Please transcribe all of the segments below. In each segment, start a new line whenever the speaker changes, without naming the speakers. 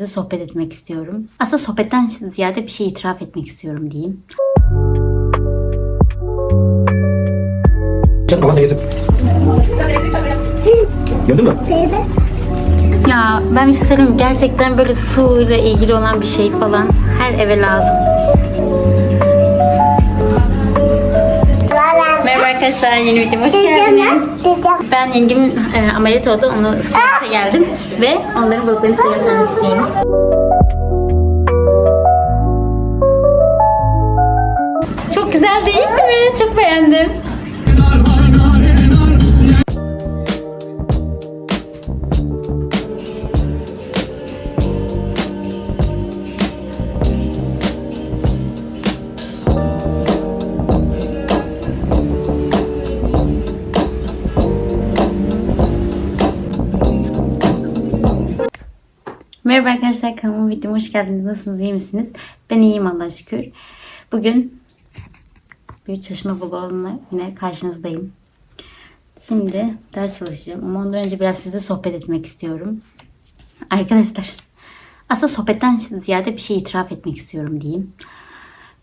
Size sohbet etmek istiyorum. Aslında sohbetten ziyade bir şey itiraf etmek istiyorum diyeyim.
Sen yesin. Gördün mü?
Ya ben bir şey söyleyeyim gerçekten böyle su ile ilgili olan bir şey falan her eve lazım. Arkadaşlar yeni videoma hoş geldiniz. Ben yengem e, ameliyat oldu onu ziyarete geldim ve onların balıklarını size göstermek istiyorum. Çok güzel değil mi? Çok beğendim. Merhaba arkadaşlar kanalıma videoma hoş geldiniz. Nasılsınız? iyi misiniz? Ben iyiyim Allah'a şükür. Bugün bir çalışma vlogumla yine karşınızdayım. Şimdi ders çalışacağım ama ondan önce biraz sizle sohbet etmek istiyorum. Arkadaşlar aslında sohbetten ziyade bir şey itiraf etmek istiyorum diyeyim.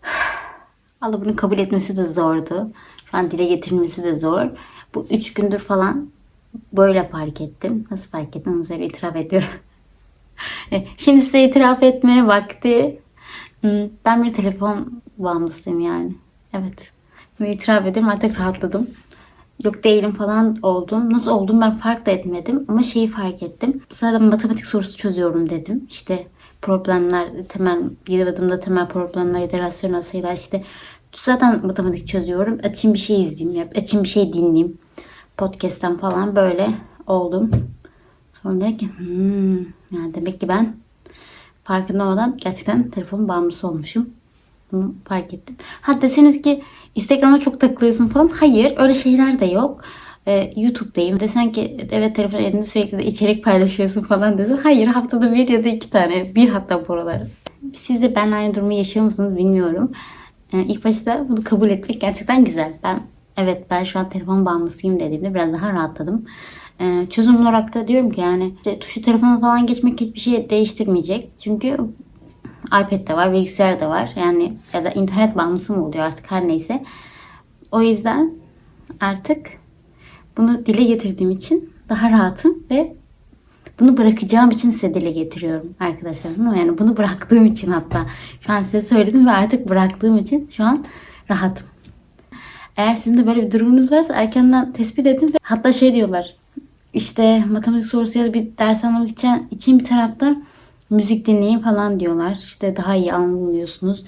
Allah bunu kabul etmesi de zordu. Şu an dile getirilmesi de zor. Bu üç gündür falan böyle fark ettim. Nasıl fark ettim onu söyle itiraf ediyorum. E, Şimdi size itiraf etmeye vakti. Ben bir telefon bağımlısıyım yani. Evet. Bunu itiraf ediyorum artık rahatladım. Yok değilim falan oldum. Nasıl oldum ben fark da etmedim. Ama şeyi fark ettim. Zaten matematik sorusu çözüyorum dedim. İşte problemler, temel, bir adımda temel problemler, iterasyon sayılar işte zaten matematik çözüyorum. Açayım bir şey izleyeyim. Yap. Açayım bir şey dinleyeyim. Podcast'ten falan böyle oldum. Sonra dedim ki hmm, yani demek ki ben farkında olmadan gerçekten telefon bağımlısı olmuşum. Bunu fark ettim. Ha deseniz ki Instagram'a çok takılıyorsun falan. Hayır öyle şeyler de yok. Ee, YouTube'dayım. Desen ki evet telefon elinde sürekli de içerik paylaşıyorsun falan desen. Hayır haftada bir ya da iki tane. Bir hatta bu aralar. Siz de benimle aynı durumu yaşıyor musunuz bilmiyorum. Ee, ilk başta bunu kabul etmek gerçekten güzel. Ben evet ben şu an telefon bağımlısıyım dediğimde biraz daha rahatladım. Ee, çözüm olarak da diyorum ki yani işte tuşlu telefona falan geçmek hiçbir şey değiştirmeyecek. Çünkü iPad de var, bilgisayar da var. Yani ya da internet bağımlısı mı oluyor artık her neyse. O yüzden artık bunu dile getirdiğim için daha rahatım ve bunu bırakacağım için size dile getiriyorum arkadaşlar. Yani bunu bıraktığım için hatta şu an size söyledim ve artık bıraktığım için şu an rahatım. Eğer sizin de böyle bir durumunuz varsa erkenden tespit edin ve hatta şey diyorlar. İşte matematik sorusu ya da bir ders anlamak için, için bir tarafta müzik dinleyin falan diyorlar. İşte daha iyi anlıyorsunuz.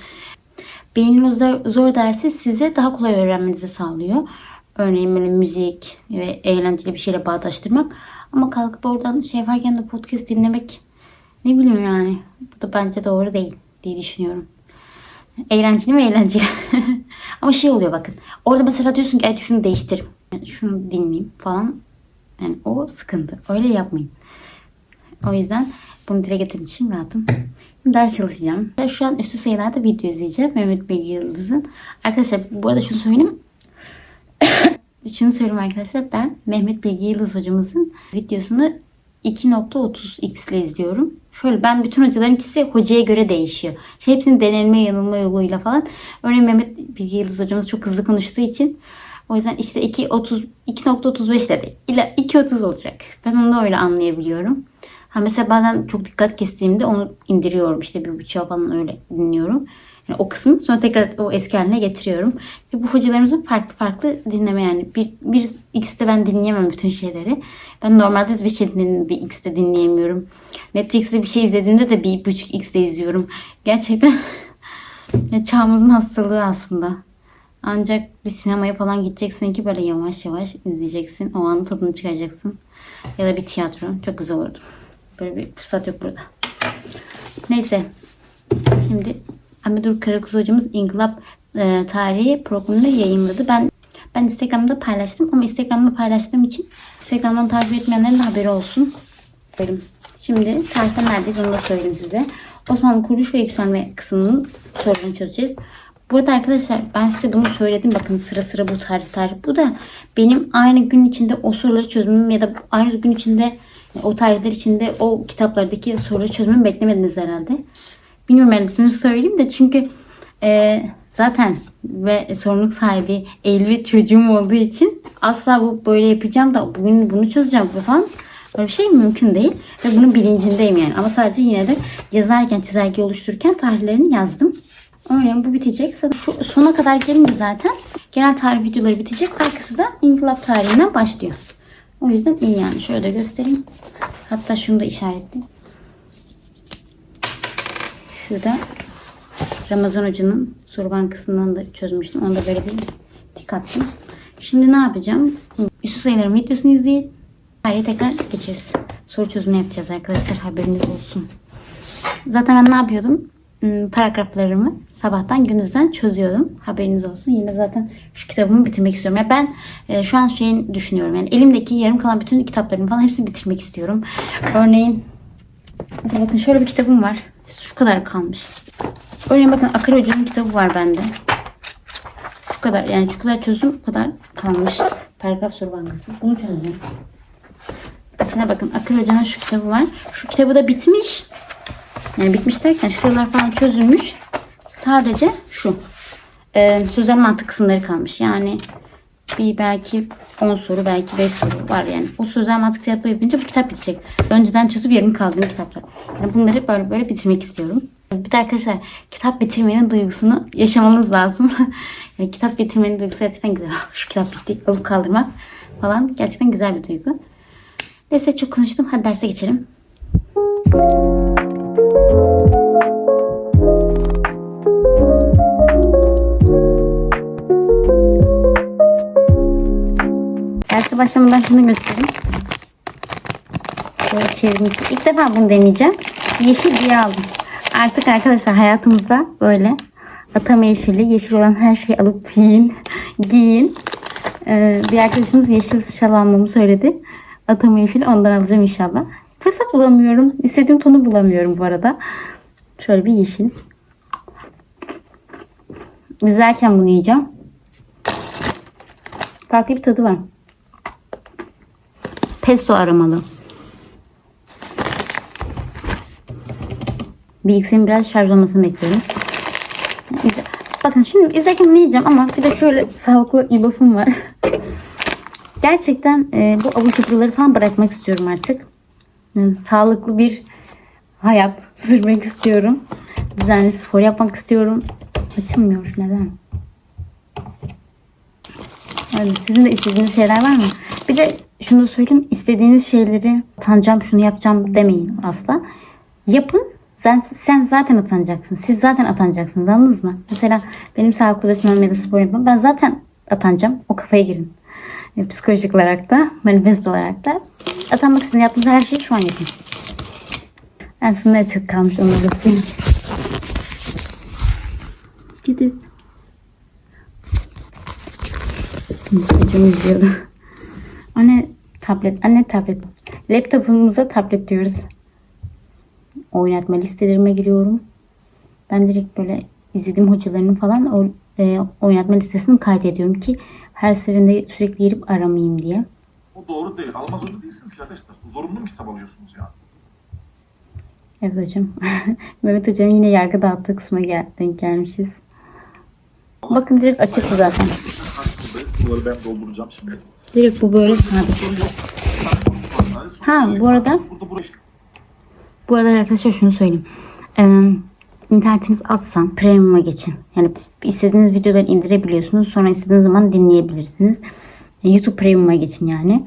Beynin zor, dersi size daha kolay öğrenmenizi sağlıyor. Örneğin böyle müzik ve eğlenceli bir şeyle bağdaştırmak. Ama kalkıp oradan şey varken de podcast dinlemek ne bileyim yani. Bu da bence doğru değil diye düşünüyorum. Eğlenceli mi eğlenceli. Ama şey oluyor bakın. Orada mesela diyorsun ki evet şunu değiştir. Şunu dinleyeyim falan. Yani o sıkıntı. Öyle yapmayın. O yüzden bunu dile getirmek için rahatım. Şimdi ders çalışacağım. Şu an üstü sayılarda video izleyeceğim. Mehmet Bilgi Yıldız'ın. Arkadaşlar bu arada şunu söyleyeyim. şunu söyleyeyim arkadaşlar. Ben Mehmet Bilgi Yıldız hocamızın videosunu 2.30x ile izliyorum. Şöyle ben bütün hocaların ikisi hocaya göre değişiyor. Şey hepsini denelme yanılma yoluyla falan. Örneğin Mehmet Bilgi Yıldız hocamız çok hızlı konuştuğu için o yüzden işte 2.30 2.35 dedi. İlla 2.30 olacak. Ben onu öyle anlayabiliyorum. Ha mesela bazen çok dikkat kestiğimde onu indiriyorum. İşte bir buçuğa falan öyle dinliyorum. Yani o kısmı sonra tekrar o eski haline getiriyorum. Ve bu hocalarımızın farklı farklı dinleme yani. Bir, bir X'te ben dinleyemem bütün şeyleri. Ben normalde de bir şey dinlediğimde bir X'te dinleyemiyorum. Netflix'te bir şey izlediğimde de bir buçuk X'te izliyorum. Gerçekten çağımızın hastalığı aslında. Ancak bir sinemaya falan gideceksin ki böyle yavaş yavaş izleyeceksin. O anın tadını çıkaracaksın. Ya da bir tiyatro. Çok güzel olurdu. Böyle bir fırsat yok burada. Neyse. Şimdi Hamidur Karakuz hocamız İnkılap e, tarihi programını yayınladı. Ben ben Instagram'da paylaştım ama Instagram'da paylaştığım için Instagram'dan takip etmeyenlerin de haberi olsun. Derim. Şimdi tarihten neredeyiz onu da söyleyeyim size. Osmanlı kuruluş ve yükselme kısmının sorunu çözeceğiz. Burada arkadaşlar ben size bunu söyledim. Bakın sıra sıra bu tarih tarih. Bu da benim aynı gün içinde o soruları çözmem ya da aynı gün içinde O tarihler içinde o kitaplardaki soru çözümünü beklemediniz herhalde. Bilmiyorum yani ismini söyleyeyim de çünkü e, zaten ve sorumluluk sahibi ve çocuğum olduğu için asla bu böyle yapacağım da bugün bunu çözeceğim falan Öyle bir şey mümkün değil. Ve bunun bilincindeyim yani. Ama sadece yine de yazarken, çizelge oluştururken tarihlerini yazdım. Örneğin bu bitecek. Şu sona kadar gelince zaten genel tarih videoları bitecek. Arkası da inkılap tarihinden başlıyor. O yüzden iyi yani. Şöyle de göstereyim. Hatta şunu da işaretleyeyim. Şurada Ramazan Hoca'nın soru bankasından da çözmüştüm. Onu da böyle bir tik attım. Şimdi ne yapacağım? Üstü sayıların videosunu izleyip tarihe tekrar geçeriz. Soru çözümü yapacağız arkadaşlar. Haberiniz olsun. Zaten ben ne yapıyordum? Hmm, Paragraflarımı sabahtan gündüzden çözüyordum. Haberiniz olsun. Yine zaten şu kitabımı bitirmek istiyorum. Ya ben e, şu an şeyin düşünüyorum. Yani elimdeki yarım kalan bütün kitaplarımı falan hepsini bitirmek istiyorum. Örneğin bakın şöyle bir kitabım var. Şu kadar kalmış. Örneğin bakın Akar Hoca'nın kitabı var bende. Şu kadar yani şu kadar çözdüm bu kadar kalmış. Paragraf soru bankası. Bunu çözdüm. Mesela bakın Akar Hoca'nın şu kitabı var. Şu kitabı da bitmiş. Yani bitmiş derken şuralar falan çözülmüş. Sadece şu. E, sözel mantık kısımları kalmış. Yani bir belki 10 soru belki 5 soru var yani. O sözel mantık kitapları yapınca bu kitap bitecek. Önceden çözüp yarım kaldığım kitaplar. Yani bunları böyle böyle bitirmek istiyorum. Bir de arkadaşlar kitap bitirmenin duygusunu yaşamanız lazım. yani kitap bitirmenin duygusu gerçekten güzel. Şu kitap bitti alıp kaldırmak falan gerçekten güzel bir duygu. Neyse çok konuştum. Hadi derse geçelim. Derse başlamadan şunu göstereyim. Böyle çevirmiş. İlk defa bunu deneyeceğim. Yeşil diye aldım. Artık arkadaşlar hayatımızda böyle atama yeşili, yeşil olan her şeyi alıp yiyin, giyin. Ee, bir arkadaşımız yeşil şal almamı söyledi. Atama yeşili ondan alacağım inşallah. Fırsat bulamıyorum. İstediğim tonu bulamıyorum bu arada. Şöyle bir yeşil. İzlerken bunu yiyeceğim. Farklı bir tadı var. Pesto aromalı. Bilgisayarın biraz şarj olmasını bekliyorum. Bakın şimdi izlerken bunu yiyeceğim ama bir de şöyle sağlıklı yulafım var. Gerçekten e, bu cuburları falan bırakmak istiyorum artık. Sağlıklı bir hayat sürmek istiyorum. Düzenli spor yapmak istiyorum. Açılmıyor neden? Yani sizin de istediğiniz şeyler var mı? Bir de şunu söyleyeyim. istediğiniz şeyleri tanıyacağım, şunu yapacağım demeyin asla. Yapın. Sen, sen zaten atanacaksın. Siz zaten atanacaksınız. Anladınız mı? Mesela benim sağlıklı beslenmem ya da spor yapmam. Ben zaten atanacağım. O kafaya girin. E, psikolojik olarak da, manifest olarak da atanmak için yaptığınız her şeyi şu an yapın. En sonunda açık kalmış onu göstereyim. Gidin. Çocuğum izliyordu. Anne tablet, anne tablet. Laptopumuza tablet diyoruz. Oynatma listelerime giriyorum. Ben direkt böyle izlediğim hocalarının falan o e, oynatma listesini kaydediyorum ki her seferinde sürekli girip aramayayım diye.
O doğru değil. Almaz zorunda değilsiniz ki arkadaşlar. Zorunlu mu kitap alıyorsunuz ya?
Evet hocam. Mehmet Hoca'nın yine yargı dağıttığı kısma gel denk gelmişiz. Bakın direkt açık bu zaten.
Bunları ben dolduracağım şimdi.
Direkt bu böyle sabit. Ha, bu arada-. Bu arada arkadaşlar şunu söyleyeyim. Ee, internetiniz azsa premium'a geçin. Yani istediğiniz videoları indirebiliyorsunuz. Sonra istediğiniz zaman dinleyebilirsiniz. YouTube premium'a geçin yani.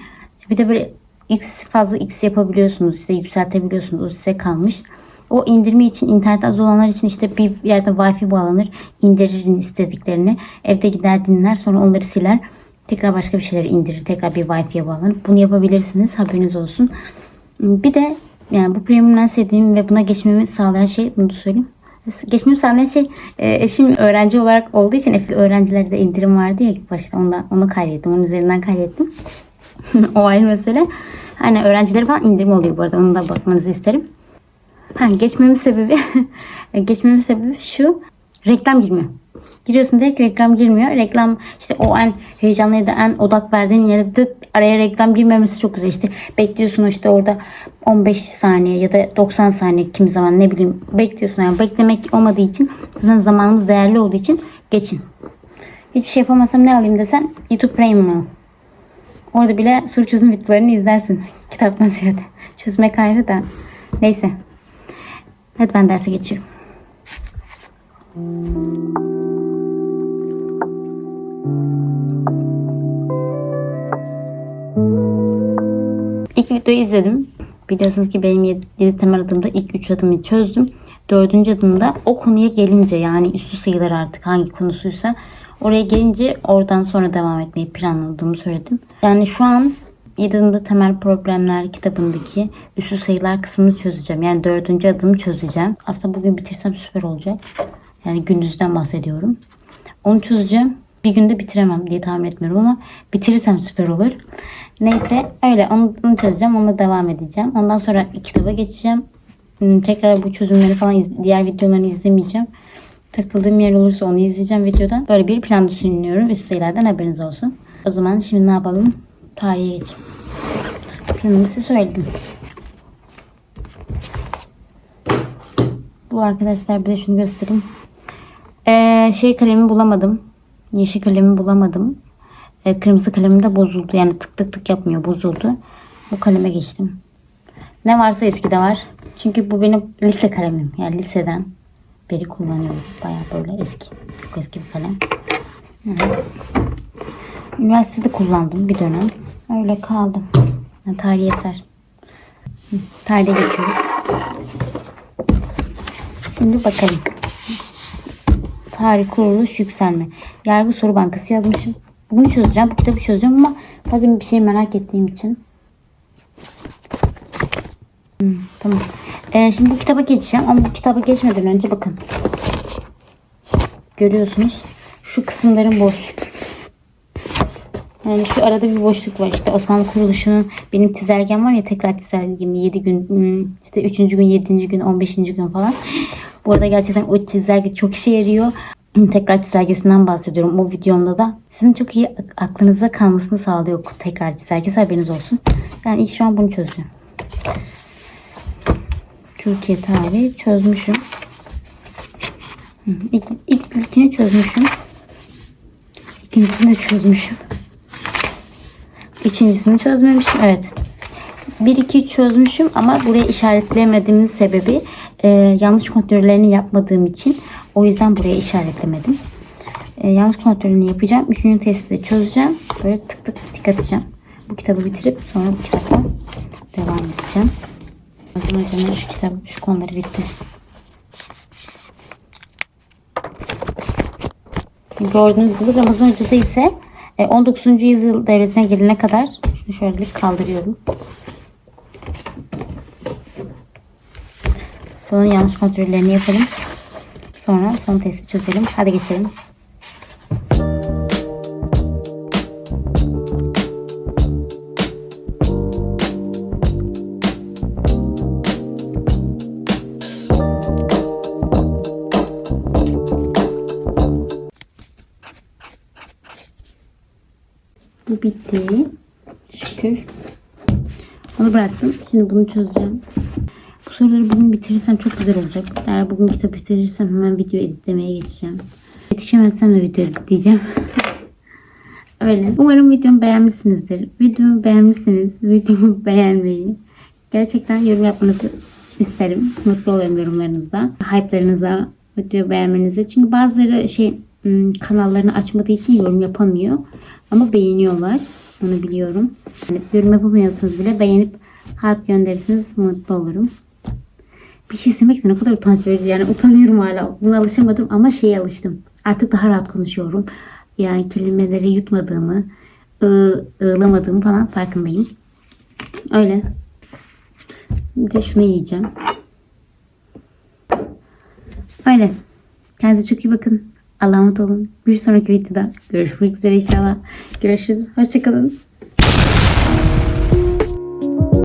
Bir de böyle x fazla x yapabiliyorsunuz. Size yükseltebiliyorsunuz. O size kalmış. O indirme için internet az olanlar için işte bir yerde wifi bağlanır. indirir istediklerini. Evde gider dinler. Sonra onları siler. Tekrar başka bir şeyler indirir. Tekrar bir wifi'ye bağlanır. Bunu yapabilirsiniz. Haberiniz olsun. Bir de yani bu premium'dan sevdiğim ve buna geçmemi sağlayan şey bunu söyleyeyim. Geçmemi sağlayan şey e, eşim öğrenci olarak olduğu için Efli öğrencilerde indirim vardı ya başta onda, onu kaydettim. Onun üzerinden kaydettim. o ayrı mesele. Hani öğrencileri falan indirim oluyor bu arada. Onu da bakmanızı isterim. Ha, geçmemin sebebi geçmemin sebebi şu. Reklam girmiyor. Giriyorsun direkt reklam girmiyor. Reklam işte o en heyecanlı ya da en odak verdiğin yere dıt araya reklam girmemesi çok güzel. İşte bekliyorsun işte orada 15 saniye ya da 90 saniye kim zaman ne bileyim bekliyorsun. Yani beklemek olmadığı için zaten zamanımız değerli olduğu için geçin. Hiçbir şey yapamasam ne alayım desen YouTube Premium. Orada bile soru çözüm videolarını izlersin. Kitaptan ziyade. Çözmek ayrı da. Neyse. Hadi ben derse geçiyorum. İlk videoyu izledim. Biliyorsunuz ki benim 7 temel adımda ilk 3 adımı çözdüm. Dördüncü adımda o konuya gelince yani üstü sayılar artık hangi konusuysa oraya gelince oradan sonra devam etmeyi planladığımı söyledim. Yani şu an 7 adımda temel problemler kitabındaki üstü sayılar kısmını çözeceğim. Yani dördüncü adımı çözeceğim. Aslında bugün bitirsem süper olacak. Yani gündüzden bahsediyorum. Onu çözeceğim. Bir günde bitiremem diye tahmin etmiyorum ama bitirirsem süper olur. Neyse öyle onu, onu çözeceğim. Onunla devam edeceğim. Ondan sonra kitaba geçeceğim. Hmm, Tekrar bu çözümleri falan diğer videolarını izlemeyeceğim. Takıldığım yer olursa onu izleyeceğim videodan. Böyle bir plan düşünüyorum. Üst sayılardan haberiniz olsun. O zaman şimdi ne yapalım? Tarihe geçelim. Planımı size söyledim. Bu arkadaşlar bir de şunu göstereyim. Ee, şey kalemi bulamadım. Yeşil kalemi bulamadım. Ee, kırmızı kalemim de bozuldu. Yani tık tık tık yapmıyor. Bozuldu. Bu kaleme geçtim. Ne varsa eskide var. Çünkü bu benim lise kalemim. Yani liseden beri kullanıyorum. Baya böyle eski. Çok eski bir kalem. Evet. Üniversitede kullandım bir dönem. Öyle kaldı. Yani tarihi eser. Tarihe geçiyoruz. Şimdi bakalım. Tarih, kuruluş, yükselme. Yargı soru bankası yazmışım. Bunu çözeceğim. Bu kitabı çözeceğim ama fazla bir şey merak ettiğim için. Hmm, tamam. Ee, şimdi bu kitaba geçeceğim ama bu kitaba geçmeden önce bakın. Görüyorsunuz. Şu kısımların boş. Yani şu arada bir boşluk var işte Osmanlı kuruluşunun benim çizelgem var ya tekrar çizelgem 7 gün hmm, işte 3. gün 7. gün 15. gün falan. Bu arada gerçekten o çizelge çok işe yarıyor. Tekrar çizelgesinden bahsediyorum o videomda da. Sizin çok iyi aklınıza kalmasını sağlıyor tekrar çizelgesi haberiniz olsun. Yani şu an bunu çözeceğim. Türkiye tarihi çözmüşüm. İlk, ilk ilkini çözmüşüm. İkincisini de çözmüşüm. Üçüncüsünü çözmemişim. Evet. 1 2 çözmüşüm ama buraya işaretleyemediğimin sebebi e, yanlış kontrollerini yapmadığım için. O yüzden buraya işaretlemedim. E, yanlış kontrolünü yapacağım. Üçüncü testi de çözeceğim. Böyle tık tık tik atacağım. Bu kitabı bitirip sonra bu kitapla devam edeceğim. Hocam şu kitap, şu konuları bitti. Gördüğünüz gibi Ramazan Hoca'da ise e, 19. yüzyıl devresine gelene kadar şunu şöyle bir kaldırıyorum. Bunun yanlış kontrollerini yapalım. Sonra son testi çözelim. Hadi geçelim. Bu bitti. Şükür. Onu bıraktım. Şimdi bunu çözeceğim. Soruları bugün bitirirsem çok güzel olacak. Eğer bugün kitap bitirirsem hemen video editlemeye geçeceğim. Yetişemezsem de video editleyeceğim. Öyle. Umarım videomu beğenmişsinizdir. Videomu beğenmişsiniz. Videomu beğenmeyi. Gerçekten yorum yapmanızı isterim. Mutlu olurum yorumlarınızda. Hype'larınıza, video beğenmenize. Çünkü bazıları şey ım, kanallarını açmadığı için yorum yapamıyor. Ama beğeniyorlar. Onu biliyorum. Yani yorum yapamıyorsanız bile beğenip hype gönderirseniz mutlu olurum. Bir şey söylemek de ne kadar utanç verici. Yani utanıyorum hala. Buna alışamadım ama şeye alıştım. Artık daha rahat konuşuyorum. Yani kelimeleri yutmadığımı, ı, ığlamadığımı falan farkındayım. Öyle. Bir de şunu yiyeceğim. Öyle. Kendinize çok iyi bakın. Allah'a emanet olun. Bir sonraki videoda görüşmek üzere inşallah. Görüşürüz. Hoşçakalın.